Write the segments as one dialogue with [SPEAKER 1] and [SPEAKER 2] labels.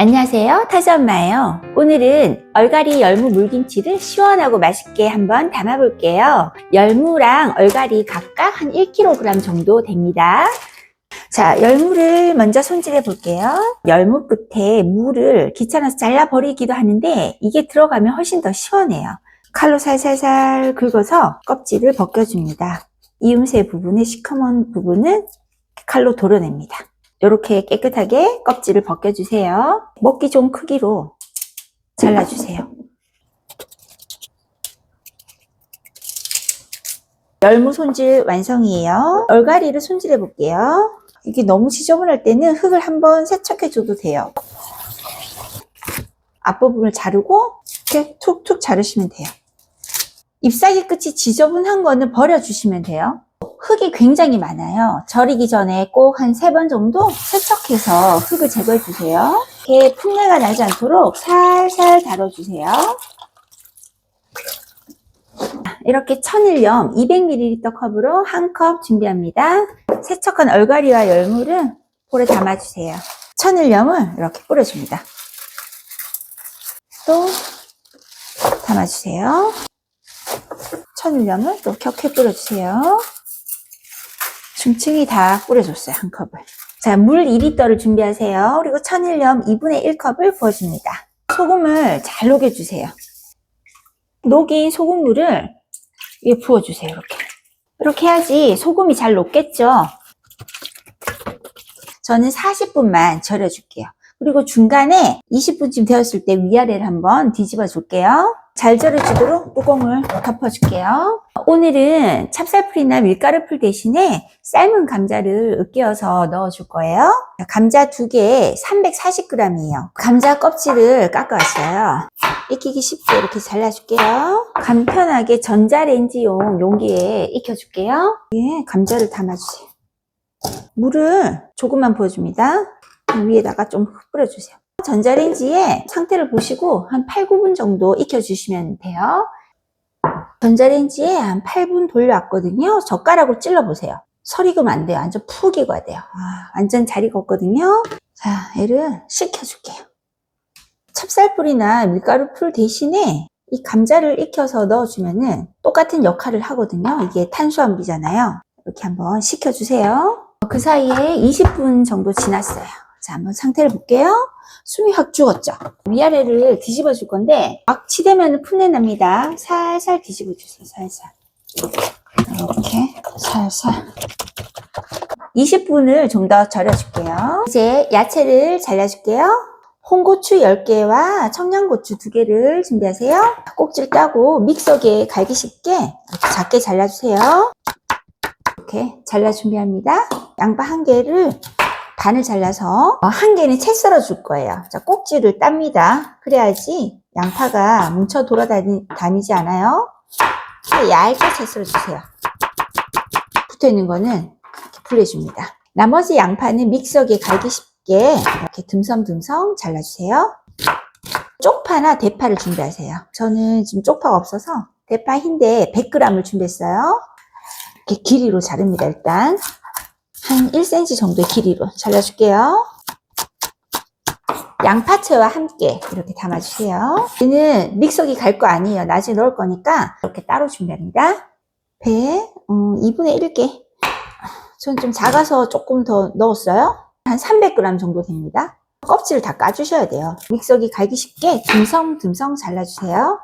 [SPEAKER 1] 안녕하세요. 타지엄마예요. 오늘은 얼갈이 열무 물김치를 시원하고 맛있게 한번 담아 볼게요. 열무랑 얼갈이 각각 한 1kg 정도 됩니다. 자, 열무를 먼저 손질해 볼게요. 열무 끝에 무를 귀찮아서 잘라 버리기도 하는데 이게 들어가면 훨씬 더 시원해요. 칼로 살살살 긁어서 껍질을 벗겨줍니다. 이음새 부분의 시커먼 부분은 칼로 도려냅니다. 이렇게 깨끗하게 껍질을 벗겨주세요. 먹기 좋은 크기로 잘라주세요. 열무 손질 완성이에요. 얼갈이를 손질해 볼게요. 이게 너무 지저분할 때는 흙을 한번 세척해 줘도 돼요. 앞부분을 자르고 이렇게 툭툭 자르시면 돼요. 잎사귀 끝이 지저분한 거는 버려주시면 돼요. 흙이 굉장히 많아요. 절이기 전에 꼭 한 세 번 정도 세척해서 흙을 제거해 주세요. 이렇게 풍내가 나지 않도록 살살 다뤄주세요. 이렇게 천일염 200ml 컵으로 한 컵 준비합니다. 세척한 얼갈이와 열무를 볼에 담아주세요. 천일염을 이렇게 뿌려줍니다. 또 담아주세요. 천일염을 또 격해 뿌려주세요. 중층이 다 뿌려줬어요. 한 컵을. 자, 물 2리터를 준비하세요. 그리고 천일염 2분의 1컵을 부어줍니다. 소금을 잘 녹여주세요. 녹인 소금물을 위에 부어주세요. 이렇게. 이렇게 해야지 소금이 잘 녹겠죠? 저는 40분만 절여줄게요. 그리고 중간에 20분쯤 되었을 때 위아래를 한번 뒤집어 줄게요. 잘 절여지도록 뚜껑을 덮어줄게요. 오늘은 찹쌀풀이나 밀가루풀 대신에 삶은 감자를 으깨어서 넣어줄 거예요. 감자 두 개에 340g이에요. 감자 껍질을 깎아왔어요. 익히기 쉽게 이렇게 잘라줄게요. 간편하게 전자레인지용 용기에 익혀줄게요. 예, 감자를 담아주세요. 물을 조금만 부어줍니다. 위에다가 좀 뿌려주세요. 전자레인지에 상태를 보시고 한 8, 9분 정도 익혀주시면 돼요. 전자레인지에 한 8분 돌려왔거든요. 젓가락으로 찔러보세요. 설 익으면 안 돼요. 완전 푹 익어야 돼요. 아, 완전 잘 익었거든요. 자, 얘를 식혀줄게요. 찹쌀풀이나 밀가루풀 대신에 이 감자를 익혀서 넣어주면은 똑같은 역할을 하거든요. 이게 탄수화물이잖아요. 이렇게 한번 식혀주세요. 그 사이에 20분 정도 지났어요. 자, 한번 상태를 볼게요. 숨이 확 죽었죠? 위아래를 뒤집어 줄 건데, 막 치대면 풋내 납니다. 살살 뒤집어 주세요, 살살. 이렇게, 살살. 20분을 좀 더 절여줄게요. 이제 야채를 잘라줄게요. 홍고추 10개와 청양고추 2개를 준비하세요. 꼭지를 따고 믹서기에 갈기 쉽게 작게 잘라주세요. 이렇게 잘라 준비합니다. 양파 한 개를 반을 잘라서 어, 한 개는 채 썰어 줄 거예요. 자, 꼭지를 땁니다. 그래야지 양파가 뭉쳐 돌아다니지 않아요. 얇게 채 썰어 주세요. 붙어 있는 거는 이렇게 불려줍니다. 나머지 양파는 믹서기에 갈기 쉽게 이렇게 듬성듬성 잘라주세요. 쪽파나 대파를 준비하세요. 저는 지금 쪽파가 없어서 대파 흰데 100g을 준비했어요. 이렇게 길이로 자릅니다, 일단. 한 1cm 정도의 길이로 잘라줄게요. 양파채와 함께 이렇게 담아주세요. 얘는 믹서기 갈 거 아니에요. 나중에 넣을 거니까 이렇게 따로 준비합니다. 배 음, 2분의 1개. 전 좀 작아서 조금 더 넣었어요. 한 300g 정도 됩니다. 껍질을 다 까주셔야 돼요. 믹서기 갈기 쉽게 듬성듬성 잘라주세요.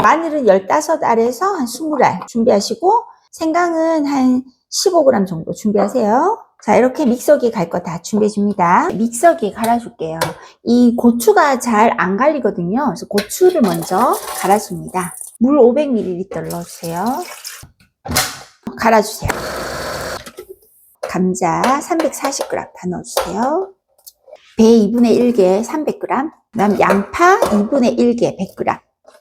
[SPEAKER 1] 마늘은 15알에서 한 20알 준비하시고 생강은 한 15g 정도 준비하세요. 자, 이렇게 믹서기에 갈거 다 준비해 줍니다. 믹서기에 갈아줄게요. 이 고추가 잘 안 갈리거든요. 그래서 고추를 먼저 갈아줍니다. 물 500ml를 넣어주세요. 갈아주세요. 감자 340g 다 넣어주세요. 배 2분의 1개 300g, 그 다음 양파 2분의 1개 100g,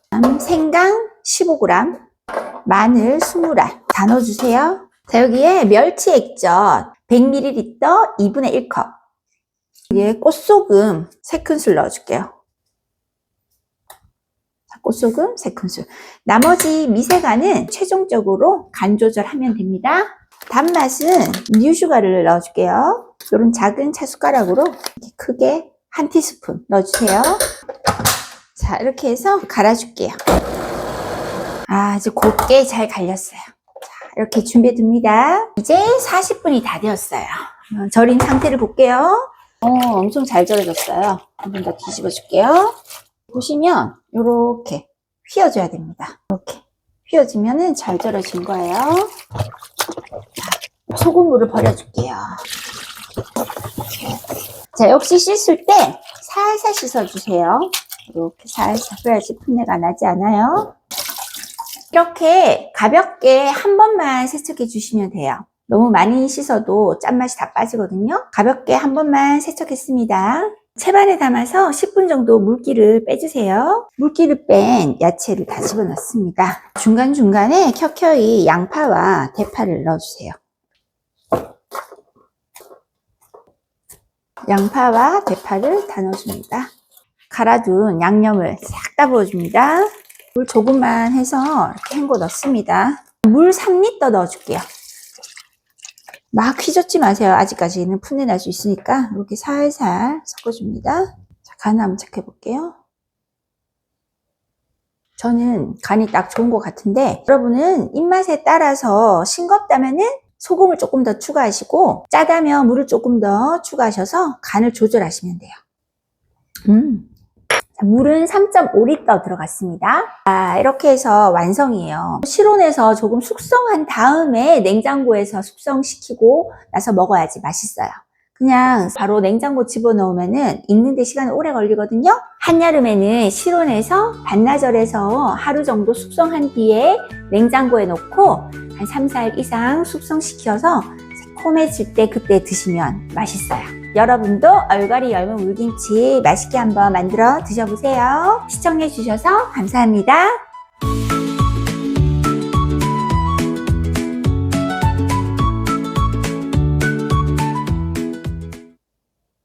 [SPEAKER 1] 다음 생강 15g, 마늘 20알 다 넣어주세요. 자, 여기에 멸치 액젓 100ml 2분의 1컵. 여기에 꽃소금 3큰술 넣어줄게요. 자, 꽃소금 3큰술. 나머지 미세간은 최종적으로 간 조절하면 됩니다. 단맛은 뉴슈가를 넣어줄게요. 이런 작은 차 숟가락으로 이렇게 크게 한 티스푼 넣어주세요. 자, 이렇게 해서 갈아줄게요. 아, 아주 곱게 잘 갈렸어요. 자, 이렇게 준비해 둡니다. 이제 40분이 다 되었어요. 어, 절인 상태를 볼게요. 어, 엄청 잘 절여졌어요. 한 번 더 뒤집어 줄게요. 보시면, 요렇게 휘어줘야 됩니다. 이렇게 휘어지면은 잘 절여진 거예요. 자, 소금물을 버려줄게요. 자, 역시 씻을 때 살살 씻어주세요. 이렇게 살살 그래야지 풋내가 나지 않아요. 이렇게 가볍게 한 번만 세척해 주시면 돼요. 너무 많이 씻어도 짠맛이 다 빠지거든요. 가볍게 한 번만 세척했습니다. 채반에 담아서 10분 정도 물기를 빼주세요. 물기를 뺀 야채를 다 집어넣습니다. 중간중간에 켜켜이 양파와 대파를 넣어주세요. 양파와 대파를 다 넣어줍니다. 갈아둔 양념을 싹 다 부어줍니다. 물 조금만 해서 이렇게 헹궈 넣습니다. 물 3리터 넣어줄게요. 막 휘젓지 마세요. 아직까지는 풋내 날 수 있으니까 이렇게 살살 섞어줍니다. 자, 간 한번 체크해 볼게요. 저는 간이 딱 좋은 것 같은데 여러분은 입맛에 따라서 싱겁다면은 소금을 조금 더 추가하시고 짜다면 물을 조금 더 추가하셔서 간을 조절하시면 돼요. 음. 자, 물은 3.5리터 들어갔습니다. 아, 이렇게 해서 완성이에요. 실온에서 조금 숙성한 다음에 냉장고에서 숙성시키고 나서 먹어야지 맛있어요. 그냥 바로 냉장고 집어넣으면은 익는데 시간이 오래 걸리거든요. 한여름에는 실온에서 반나절에서 하루 정도 숙성한 뒤에 냉장고에 넣고 한 3, 4일 이상 숙성시켜서 새콤해질 때 그때 드시면 맛있어요. 여러분도 얼갈이 열무 물김치 맛있게 한번 만들어 드셔보세요. 시청해주셔서 감사합니다.